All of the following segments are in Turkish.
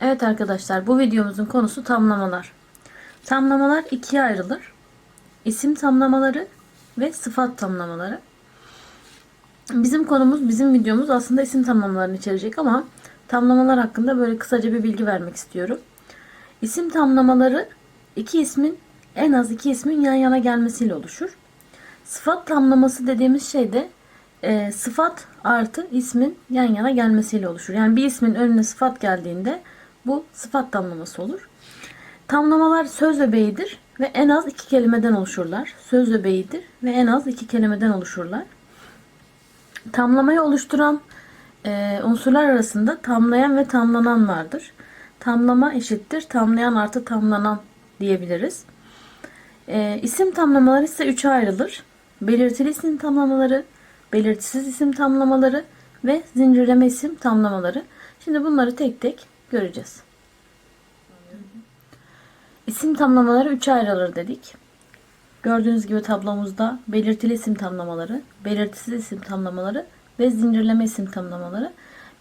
Evet arkadaşlar bu videomuzun konusu tamlamalar. Tamlamalar ikiye ayrılır. İsim tamlamaları ve sıfat tamlamaları. Bizim konumuz, bizim videomuz aslında isim tamlamalarını içerecek ama tamlamalar hakkında böyle kısaca bir bilgi vermek istiyorum. İsim tamlamaları iki ismin en az iki ismin yan yana gelmesiyle oluşur. Sıfat tamlaması dediğimiz şey de e, sıfat artı ismin yan yana gelmesiyle oluşur. Yani bir ismin önüne sıfat geldiğinde bu sıfat tamlaması olur. Tamlamalar söz öbeğidir ve en az iki kelimeden oluşurlar. Söz öbeğidir ve en az iki kelimeden oluşurlar. Tamlamayı oluşturan e, unsurlar arasında tamlayan ve tamlanan vardır. Tamlama eşittir tamlayan artı tamlanan diyebiliriz. E, isim tamlamaları ise üçe ayrılır. Belirtili isim tamlamaları, belirtisiz isim tamlamaları ve zincirleme isim tamlamaları. Şimdi bunları tek tek göreceğiz. İsim tamlamaları üçe ayrılır dedik. Gördüğünüz gibi tablomuzda belirtili isim tamlamaları, belirtisiz isim tamlamaları ve zincirleme isim tamlamaları.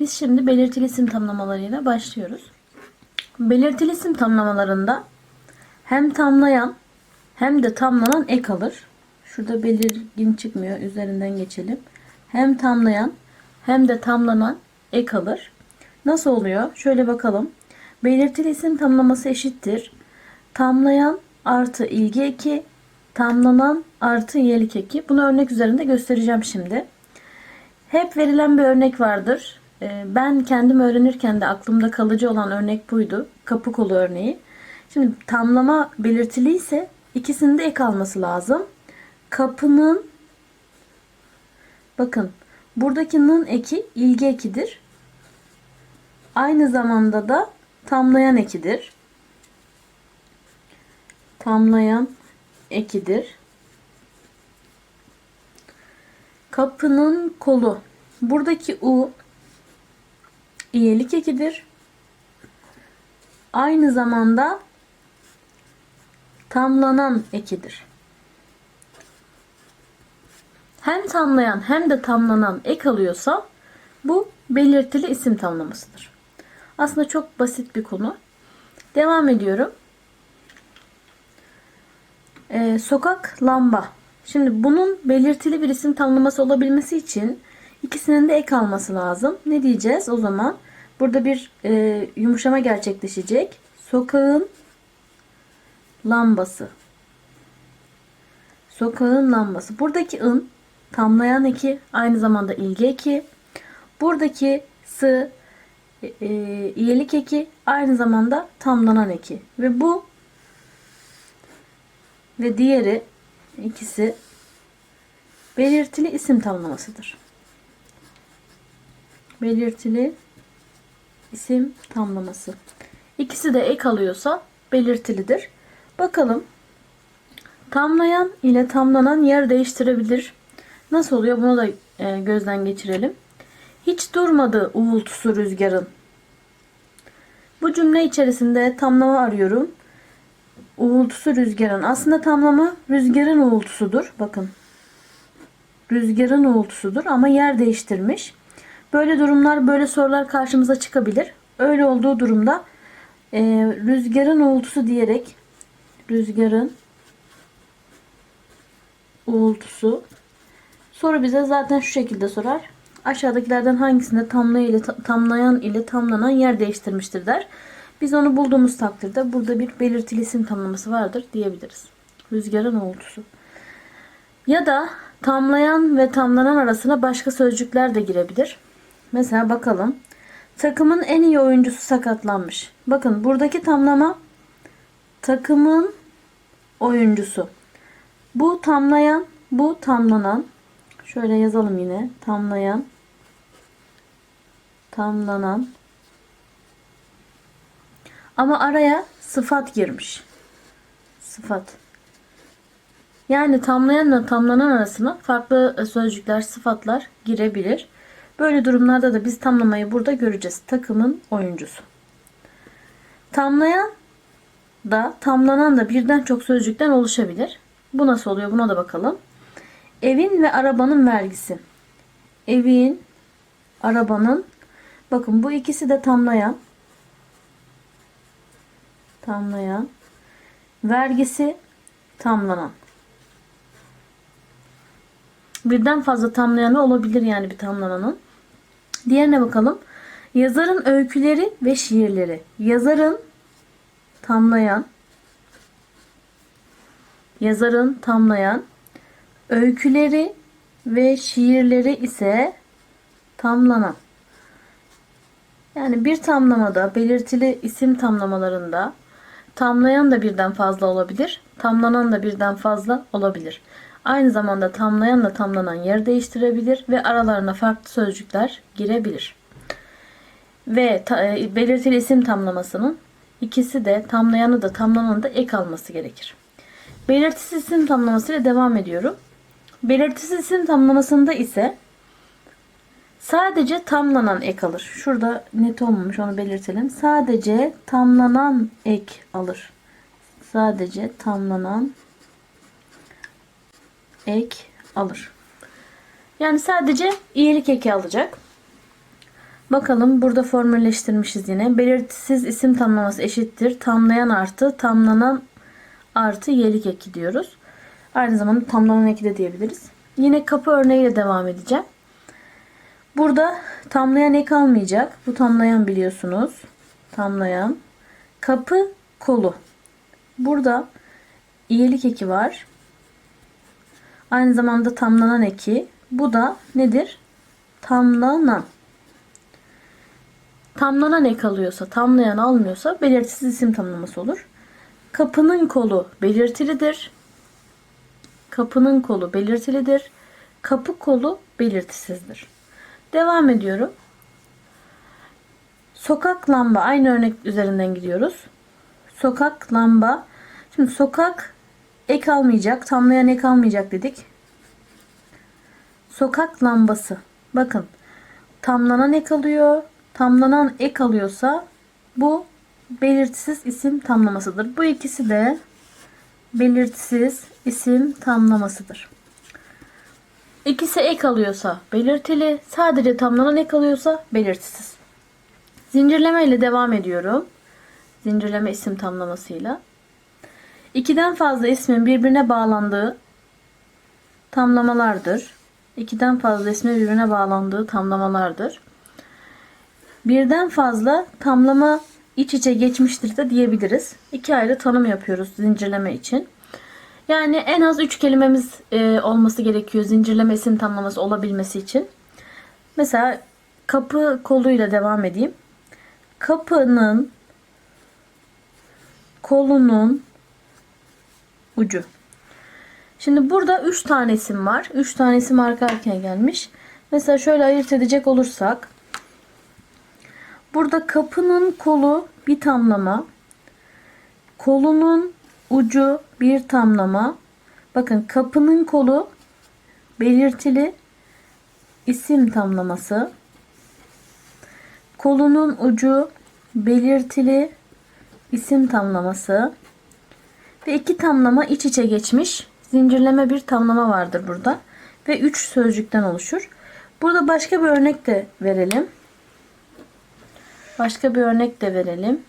Biz şimdi belirtili isim tamlamalarıyla başlıyoruz. Belirtili isim tamlamalarında hem tamlayan hem de tamlanan ek alır. Şurada belirgin çıkmıyor. Üzerinden geçelim. Hem tamlayan hem de tamlanan ek alır. Nasıl oluyor? Şöyle bakalım. Belirtili isim tamlaması eşittir. Tamlayan artı ilgi eki, tamlanan artı iyilik eki. Bunu örnek üzerinde göstereceğim şimdi. Hep verilen bir örnek vardır. Ee, Ben kendim öğrenirken de aklımda kalıcı olan örnek buydu. Kapı kolu örneği. Şimdi tamlama belirtili ise ikisinin de ek alması lazım. Kapının bakın buradaki nın eki ilgi ekidir. Aynı zamanda da tamlayan ekidir. Tamlayan ekidir. Kapının kolu. Buradaki u iyilik ekidir. Aynı zamanda tamlanan ekidir. Hem tamlayan hem de tamlanan ek alıyorsa bu belirtili isim tamlamasıdır. Aslında çok basit bir konu. Devam ediyorum. Ee, sokak lamba. Şimdi bunun belirtili bir isim tanımlaması olabilmesi için ikisinin de ek alması lazım. Ne diyeceğiz o zaman? Burada bir e, yumuşama gerçekleşecek. Sokağın lambası. Sokağın lambası. Buradaki ın tamlayan eki aynı zamanda ilgi eki. Buradaki sı e, e, iyilik eki aynı zamanda tamlanan eki. Ve bu ve diğeri ikisi belirtili isim tamlamasıdır. Belirtili isim tamlaması. İkisi de ek alıyorsa belirtilidir. Bakalım. Tamlayan ile tamlanan yer değiştirebilir. Nasıl oluyor? Bunu da e, gözden geçirelim. Hiç durmadı uğultusu rüzgarın. Bu cümle içerisinde tamlama arıyorum. Uğultusu rüzgarın. Aslında tamlama rüzgarın uğultusudur. Bakın. Rüzgarın uğultusudur ama yer değiştirmiş. Böyle durumlar, böyle sorular karşımıza çıkabilir. Öyle olduğu durumda e, rüzgarın uğultusu diyerek rüzgarın uğultusu soru bize zaten şu şekilde sorar. Aşağıdakilerden hangisinde tamlayan ile, tamlanan yer değiştirmiştir der. Biz onu bulduğumuz takdirde burada bir belirtili isim tamlaması vardır diyebiliriz. Rüzgarın uğultusu. Ya da tamlayan ve tamlanan arasına başka sözcükler de girebilir. Mesela bakalım. Takımın en iyi oyuncusu sakatlanmış. Bakın buradaki tamlama takımın oyuncusu. Bu tamlayan, bu tamlanan. Şöyle yazalım yine. Tamlayan, tamlanan. Ama araya sıfat girmiş. Sıfat. Yani tamlayanla tamlanan arasına farklı sözcükler, sıfatlar girebilir. Böyle durumlarda da biz tamlamayı burada göreceğiz. Takımın oyuncusu. Tamlayan da tamlanan da birden çok sözcükten oluşabilir. Bu nasıl oluyor? Buna da bakalım. Evin ve arabanın vergisi. Evin, arabanın. Bakın bu ikisi de tamlayan. Tamlayan. Vergisi tamlanan. Birden fazla tamlayanı olabilir yani bir tamlananın. Diğerine bakalım. Yazarın öyküleri ve şiirleri. Yazarın tamlayan, yazarın tamlayan, öyküleri ve şiirleri ise tamlanan. Yani bir tamlamada belirtili isim tamlamalarında tamlayan da birden fazla olabilir, tamlanan da birden fazla olabilir. Aynı zamanda tamlayanla tamlanan yer değiştirebilir ve aralarına farklı sözcükler girebilir. Ve ta- e, belirtili isim tamlamasının ikisi de tamlayanı da tamlananı da ek alması gerekir. Belirtisiz isim tamlamasıyla devam ediyorum. Belirtisiz isim tamlamasında ise sadece tamlanan ek alır. Şurada net olmamış onu belirtelim. Sadece tamlanan ek alır. Sadece tamlanan ek alır. Yani sadece iyilik eki alacak. Bakalım burada formülleştirmişiz yine. Belirtisiz isim tamlaması eşittir. Tamlayan artı tamlanan artı yelik eki diyoruz. Aynı zamanda tamlanan eki de diyebiliriz. Yine kapı örneğiyle devam edeceğim. Burada tamlayan ek almayacak. Bu tamlayan biliyorsunuz. Tamlayan. Kapı kolu. Burada iyilik eki var. Aynı zamanda tamlanan eki. Bu da nedir? Tamlanan. Tamlanan ek alıyorsa, tamlayan almıyorsa belirtisiz isim tamlaması olur. Kapının kolu belirtilidir. Kapının kolu belirtilidir. Kapı kolu belirtisizdir. Devam ediyorum. Sokak lamba aynı örnek üzerinden gidiyoruz. Sokak lamba. Şimdi sokak ek almayacak, tamlayan ek almayacak dedik. Sokak lambası. Bakın. Tamlanan ek alıyor. Tamlanan ek alıyorsa bu belirtisiz isim tamlamasıdır. Bu ikisi de belirtisiz isim tamlamasıdır. İkisi ek alıyorsa belirtili, sadece tamlanan ek alıyorsa belirtisiz. Zincirleme ile devam ediyorum. Zincirleme isim tamlamasıyla. İkiden fazla ismin birbirine bağlandığı tamlamalardır. İkiden fazla ismin birbirine bağlandığı tamlamalardır. Birden fazla tamlama iç içe geçmiştir de diyebiliriz. İki ayrı tanım yapıyoruz zincirleme için. Yani en az üç kelimemiz e, olması gerekiyor zincirleme isim tamlaması olabilmesi için. Mesela kapı koluyla devam edeyim. Kapının kolunun ucu. Şimdi burada 3 tane var. 3 tane isim arka arkaya gelmiş. Mesela şöyle ayırt edecek olursak Burada kapının kolu bir tamlama. Kolunun ucu bir tamlama. Bakın kapının kolu belirtili isim tamlaması. Kolunun ucu belirtili isim tamlaması. Ve iki tamlama iç içe geçmiş. Zincirleme bir tamlama vardır burada. Ve üç sözcükten oluşur. Burada başka bir örnek de verelim. Başka bir örnek de verelim.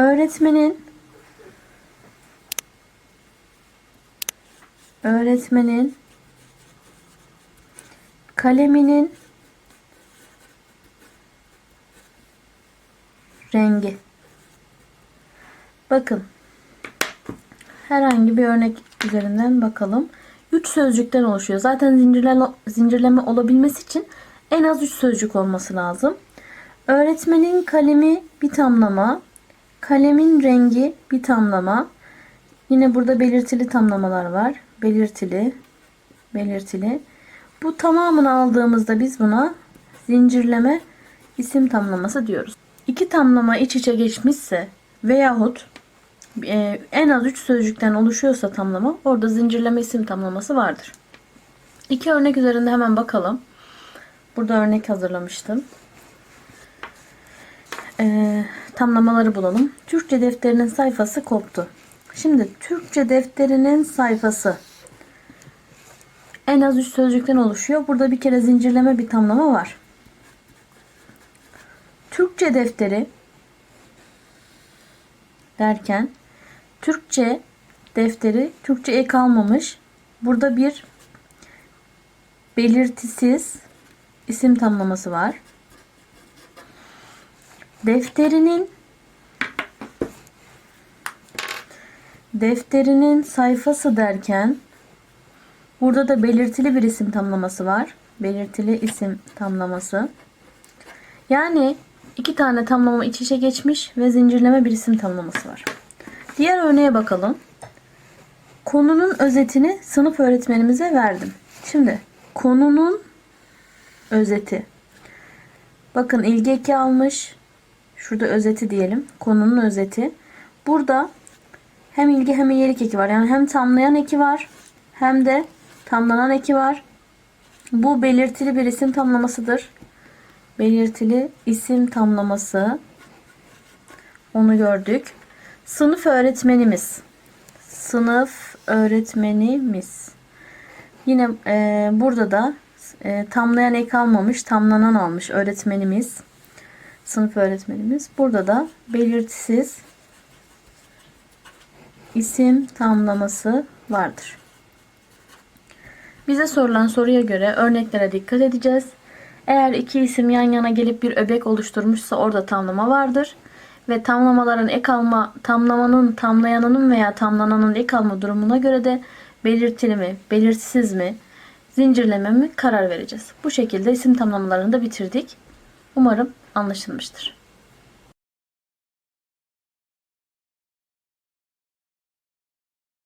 Öğretmenin öğretmenin kaleminin rengi. Bakın. Herhangi bir örnek üzerinden bakalım. 3 sözcükten oluşuyor. Zaten zincirleme, olabilmesi için en az 3 sözcük olması lazım. Öğretmenin kalemi bir tamlama. Kalemin rengi bir tamlama. Yine burada belirtili tamlamalar var. Belirtili, belirtili. Bu tamamını aldığımızda biz buna zincirleme isim tamlaması diyoruz. İki tamlama iç içe geçmişse veyahut e, en az 3 sözcükten oluşuyorsa tamlama orada zincirleme isim tamlaması vardır. İki örnek üzerinde hemen bakalım. Burada örnek hazırlamıştım. Ee, tamlamaları bulalım. Türkçe defterinin sayfası koptu. Şimdi Türkçe defterinin sayfası en az 3 sözcükten oluşuyor. Burada bir kere zincirleme bir tamlama var. Türkçe defteri derken Türkçe defteri Türkçe ek almamış. Burada bir belirtisiz isim tamlaması var. Defterinin defterinin sayfası derken burada da belirtili bir isim tamlaması var. Belirtili isim tamlaması. Yani iki tane tamlama iç içe geçmiş ve zincirleme bir isim tamlaması var. Diğer örneğe bakalım. Konunun özetini sınıf öğretmenimize verdim. Şimdi konunun özeti. Bakın ilgi eki almış. Şurada özeti diyelim. Konunun özeti. Burada hem ilgi hem iyilik eki var. Yani hem tamlayan eki var hem de tamlanan eki var. Bu belirtili bir isim tamlamasıdır. Belirtili isim tamlaması. Onu gördük. Sınıf öğretmenimiz. Sınıf öğretmenimiz. Yine e, burada da e, tamlayan ek almamış, tamlanan almış öğretmenimiz. Sınıf öğretmenimiz. Burada da belirtisiz isim tamlaması vardır. Bize sorulan soruya göre örneklere dikkat edeceğiz. Eğer iki isim yan yana gelip bir öbek oluşturmuşsa orada tamlama vardır. Ve tamlamaların ek alma, tamlamanın, tamlayanının veya tamlananın ek alma durumuna göre de belirtili mi, belirtisiz mi, zincirleme mi karar vereceğiz. Bu şekilde isim tamlamalarını da bitirdik. Umarım anlaşılmıştır.